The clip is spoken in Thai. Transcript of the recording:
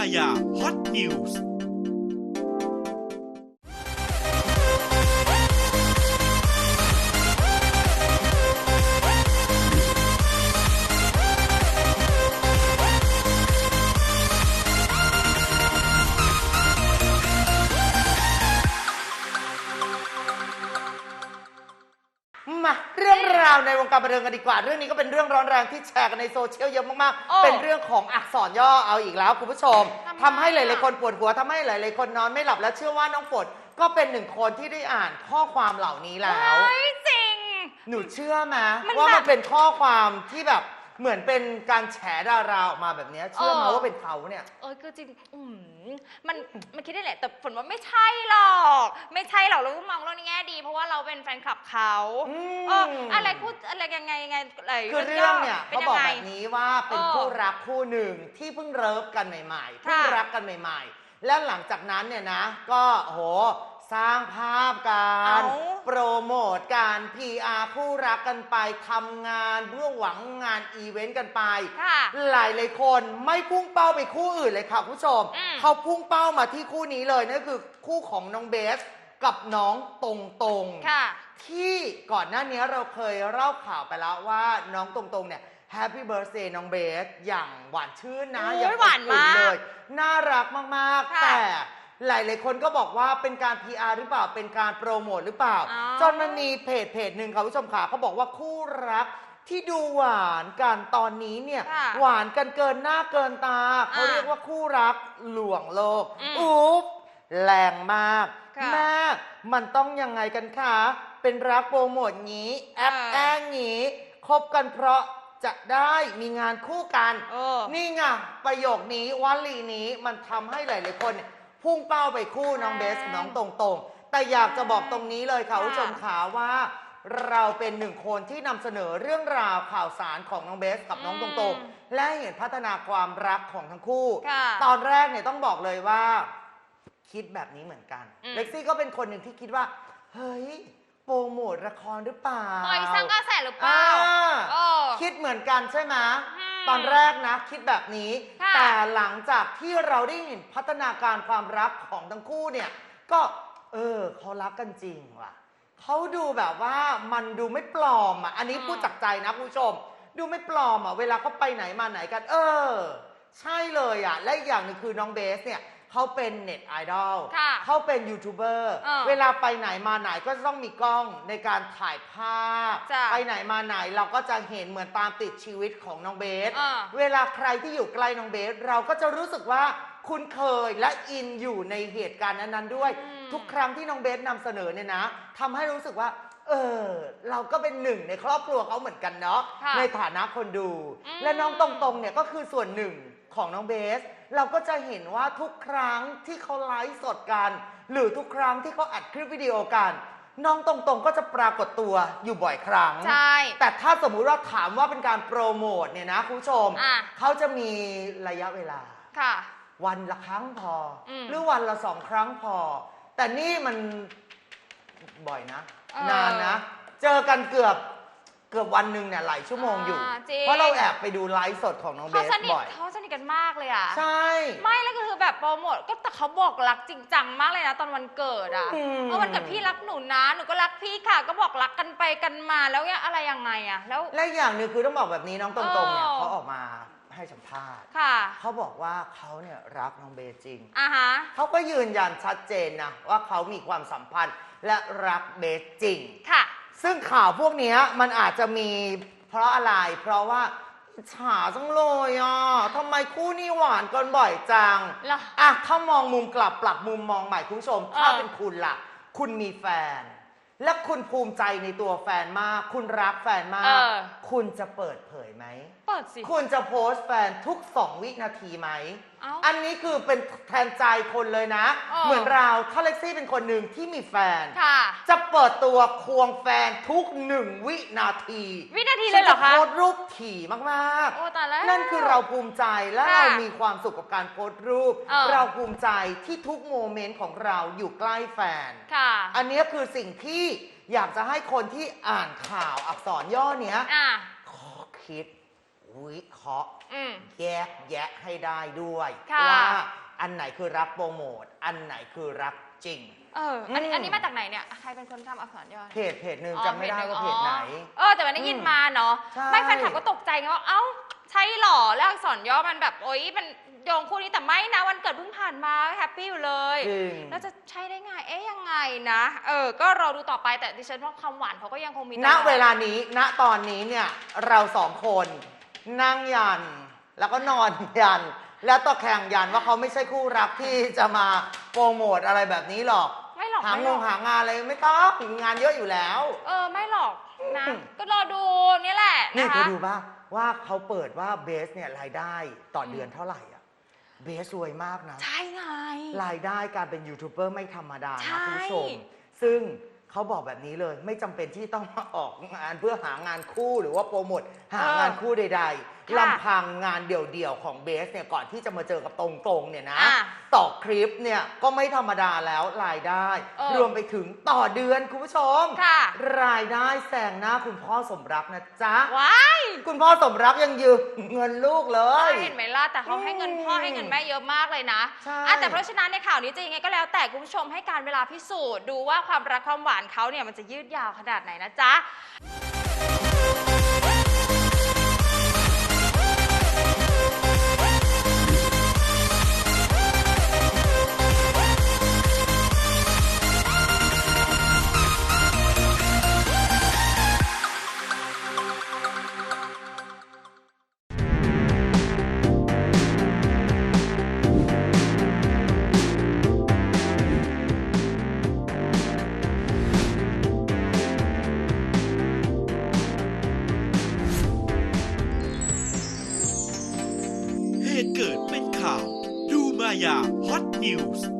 ดูมา มาเรื่องราวในวงการบันเทิงกันดีกว่า เรื่องนี้ก็เป็นเรื่องร้อนแรงที่แชร์กันในโซเชียลเยอะมากโอ้ ๆ เป็นเรื่องของอักษรย่อเอาอีกแล้วคุณผู้ชมทำไมทำให้หลายอะๆคนปวดหัวทำให้หลายๆคนนอนไม่หลับและเชื่อว่าน้องฝนก็เป็นหนึ่งคนที่ได้อ่านข้อความเหล่านี้แล้ว เฮ้ยจริง หนูเชื่อไหมมันว่าแบบมันเป็นข้อความที่แบบเหมือนเป็นการแฉดาราออกมาแบบเนี้ยเชื่อไหมเออ ว่าเป็นเขาเนี่ย เออคือจริงอืม มันมันคิดได้แหละ แต่ฝนว่าไม่ใช่หรอก ไม่ใช่หรอกเราต้องมองเรื่องนี้แง่ดี เพราะว่าเราเป็นแฟนคลับเขาอืม เอออะไรพูดอะไรยังไงยังไงอะไรคือเรื่องเนี่ยป็เขายับอกไง แบบนี้ว่าเป็นเออคู่รักคู่หนึ่งที่เพิ่งเลิฟกันใหม่ๆเพิ่งค่ะรักกันใหม่ ๆ แล้วหลังจากนั้นเนี่ยนะ ก็โห สร้างภาพการ เอ้า โปรโมทการ PR คู่รักกันไปทำงานเพื่อหวังงานอีเวนต์กันไป ค่ะ หลายหลายๆคนไม่พุ่งเป้าไปคู่อื่นเลยค่ะคุณผู้ชม อืม เขาพุ่งเป้ามาที่คู่นี้เลยนั่นคือคู่ของน้องเบสกับน้องตรงตรงๆ ค่ะ ที่ก่อนหน้านี้เราเคยเล่าข่าวไปแล้วว่าน้องตรงๆเนี่ยแฮปปี้เบิร์ a เ a y น้องเบสอย่างหวานชื่นนะโอ้ยอย่างหวานมากอบอุ่เลย น่ารักมากๆ ค่ะแต่ หลายๆคนก็บอกว่าเป็นการ PR หรือเปล่าเป็นการโปรโมทหรือเปล่า อ๋อ จนมันมีเพจเพจหนึ่งค่ะคุณผู้ชมค่ะเขาบอกว่าคู่รักที่ดูหวานกันตอนนี้เนี่ยค่ะหวานกันเกินหน้าเกินตาเขาอะเรียกว่าคู่รักหลวงโลกอืมอุ๊บแรงมากค่ะแม่มันต้องยังไงกันคะเป็นรักโปรโมทงี้แอปเออแอ้งงี้คบกันเพราะจะได้มีงานคู่กัน เออ นี่ไงประโยคนี้วลีนี้มันทำให้หลาย ๆ คนเนี่ย พุ่งเป้าไปคู่น้องเบสกับน้องตรงๆแต่อยากจะบอกตรงนี้เลยค่ะค่ะ คุณผู้ชมขาว่า เราเป็นหนึ่งคนที่นำเสนอเรื่องราวข่าวสารของน้องเบสกับน้องตรงๆและเห็นพัฒนาความรักของทั้งคู่ ค่ะ ตอนแรกเนี่ยต้องบอกเลยว่า คิดแบบนี้เหมือนกัน อืม เล็กซี่ก็เป็นคนหนึ่งที่คิดว่า เฮ้ย โปรโมทละครหรือเปล่าปล่อยสร้างกระแสหรือเปล่าอ่า เออ คิดเหมือนกันใช่ไหมอืม ตอนแรกนะคิดแบบนี้ ค่ะ แต่หลังจากที่เราได้เห็นพัฒนาการความรักของทั้งคู่เนี่ย ก็ เออเขารักกันจริงว่ะเขาดูแบบว่ามันดูไม่ปลอมอะอันนี้อืมพูดจากใจนะคุณผู้ชม ดูไม่ปลอมอะเวลาเขาไปไหนมาไหนกัน เออ ใช่เลยอะ และอีกอย่างหนึ่งคือน้องเบสเนี่ย เขาเป็นเน็ตไอดอลค่ะเขาเป็นยูทูบเบอร์เออเวลาไปไหนมาไหนก็จะต้องมีกล้องในการถ่ายภาพ จ้ะไปไหนมาไหนเราก็จะเห็นเหมือนตามติดชีวิตของน้องเบสอ่าเวลาใครที่อยู่ใกล้น้องเบส เราก็จะรู้สึกว่าคุ้นเคยและอินอยู่ในเหตุการณ์นั้นๆด้วย อืม ทุกครั้งที่น้องเบสนำเสนอเนี่ยนะทำให้รู้สึกว่า เออ เราก็เป็นหนึ่งในครอบครัวเขาเหมือนกันเนาะค่ะในฐานะคนดู อืม และน้องตรงๆเนี่ยก็คือส่วนหนึ่งของน้องเบส เราก็จะเห็นว่าทุกครั้งที่เขาไลฟ์สดกัน หรือทุกครั้งที่เขาอัดคลิปวิดีโอกันน้องตรงๆก็จะปรากฏตัวอยู่บ่อยครั้ง ใช่ แต่ถ้าสมมุติว่าถามว่าเป็นการโปรโมทเนี่ยนะคุณผู้ชม อะ เขาจะมีระยะเวลา ค่ะ วันละครั้งพออม หรือวันละสองครั้งพอ แต่นี่มันบ่อยนะ เออนานนะ เจอกันเกือบเกือบวันหนึ่งเนี่ยหลายชั่วโมงอยู่ อ่าจริง เพราะเราแอบไปดูไลฟ์สดของน้องเบเขาสสนิทบ่อย เขาสนิทกันมากเลยอะ ใช่ ไม่แล้วก็คือแบบโปรโมทก็แต่เขาบอกรักจริงจังมากเลยนะตอนวันเกิดอะอืม เออวันเกิดพี่รักหนูนะหนูก็รักพี่ค่ะ ก็บอกรักกันไปกันมาแล้วเนี่ยอะไรยังไงอะแล้ว และอีกอย่างหนึ่งคือต้องบอกแบบนี้น้องตรงๆเนี่ยเออ เขาออกมา ให้สัมภาษณ์ ค่ะเขาบอกว่าเขาเนี่ยรักน้องเบสจริง อะฮะ เขาก็ยืนยันชัดเจนนะว่าเขามีความสัมพันธ์และรักเบสจริง ค่ะ ซึ่งข่าวพวกเนี้ยมันอาจจะมีเพราะอะไร เพราะว่าอิจฉาจังเลยอะทำไมคู่นี้หวานกันบ่อยจังเหรออะถ้ามองมุมกลับปรับมุมมองใหม่คุณผู้ชมถ้าเออเป็นคุณล่ะ คุณมีแฟน และคุณภูมิใจในตัวแฟนมาก คุณรักแฟนมาก เออ คุณจะเปิดเผยไหม เปิดสิ คุณจะโพสต์แฟนทุกสองวินาทีไหม เอ้าอันนี้คือเป็นแทนใจคนเลยนะ เออ เหมือนเราถ้าเล็กซี่เป็นคนหนึ่งที่มีแฟน ค่ะ จะเปิดตัวควงแฟนทุกหนึ่งวินาทีวินาทีเลยเหรอคะฉันจโพสต์รูปถี่มากโอ้ตายแล้ว นั่นคือเราภูมิใจและค่ะเรามีความสุขกับการโพสต์รูป เออ เราภูมิใจที่ทุกโมเมนต์ของเราอยู่ใกล้แฟน ค่ะ อันนี้คือสิ่งที่อยากจะให้คนที่อ่านข่าวอักษรย่อเนี้ย อะ ขอคิด วิเคราะห์อืม แยกแยะให้ได้ด้วยค่ะ ว่าอันไหนคือรักโปรโมท อันไหนคือรักจริง เอออันนี้อืม อันนี้มาจากไหนเนี่ยใครเป็นคนทำอักษรย่อเพจเพจหนึ่งอ๋อจำไม่ได้ว่าเพจไหนอ๋อเออแต่มันได้ยินมาเนาะใช่ ไม่แฟนคลับก็ตกใจไงว่าเอ้าใช่หรอแล้วอักษรย่อมันแบบโอ๊ยมันโยงคู่นี้แต่ไม่นะวันเกิดเพิ่งผ่านมาแฮปปี้อยู่เลย จริงแล้วจะใช่ได้ไง เอ๊ยยังไงนะ เออ ก็รอดูต่อไปแต่ดิฉันว่าความหวานเขาก็ยังคงมีตณลอดเวลานี้ณตอนนี้เนี่ยเราสองคน นั่งยัน แล้วก็นอนยัน แล้วตะแข่งยันว่าเขาไม่ใช่คู่รักที่จะมาโปรโมทอะไรแบบนี้หรอก ไม่หรอกหาไม่งหรองกหางานอะไรไม่ต้องงานเยอะอยู่แล้ว เออ ไม่หรอกนะอืมก็รอดูนี่แหละนี่นะเธอคะ ดูป่ะว่าเขาเปิดว่าเบสเนี่ยรายได้ต่อเดือนเท่าไหร่อะเบสรวยมากนะ ใช่ไง รายได้การเป็นยูทูบเบอร์ไม่ธรรมดาใช่ นะคุณผู้ชม ซึ่ง เขาบอกแบบนี้เลยไม่จำเป็นที่ต้องมาออกงานเพื่อหางานคู่หรือว่าโปรโมทหางานคู่ใด ๆ ค่ะลำพังงานเดี่ยวๆของเบสเนี่ยก่อนที่จะมาเจอกับตรงๆเนี่ยนะ อะต่อคลิปเนี่ยก็ไม่ธรรมดาแล้วรายได้ เออ รวมไปถึงต่อเดือนคุณผู้ชม ค่ะ รายได้แซงหน้าคุณพ่อสมรักนะจ๊ะ ว้ายคุณพ่อสมรักยังยืมเงินลูกเลย เห็นไหมล่ะ แต่เขาให้เงินพ่อให้เงินแม่เยอะมากเลยนะใช่ อะแต่เพราะฉะนั้นในข่าวนี้จะยังไงก็แล้วแต่คุณผู้ชมให้การเวลาพิสูจน์ดูว่าความรักความหวานเขาเนี่ยมันจะยืดยาวขนาดไหนนะจ๊ะ เหตุ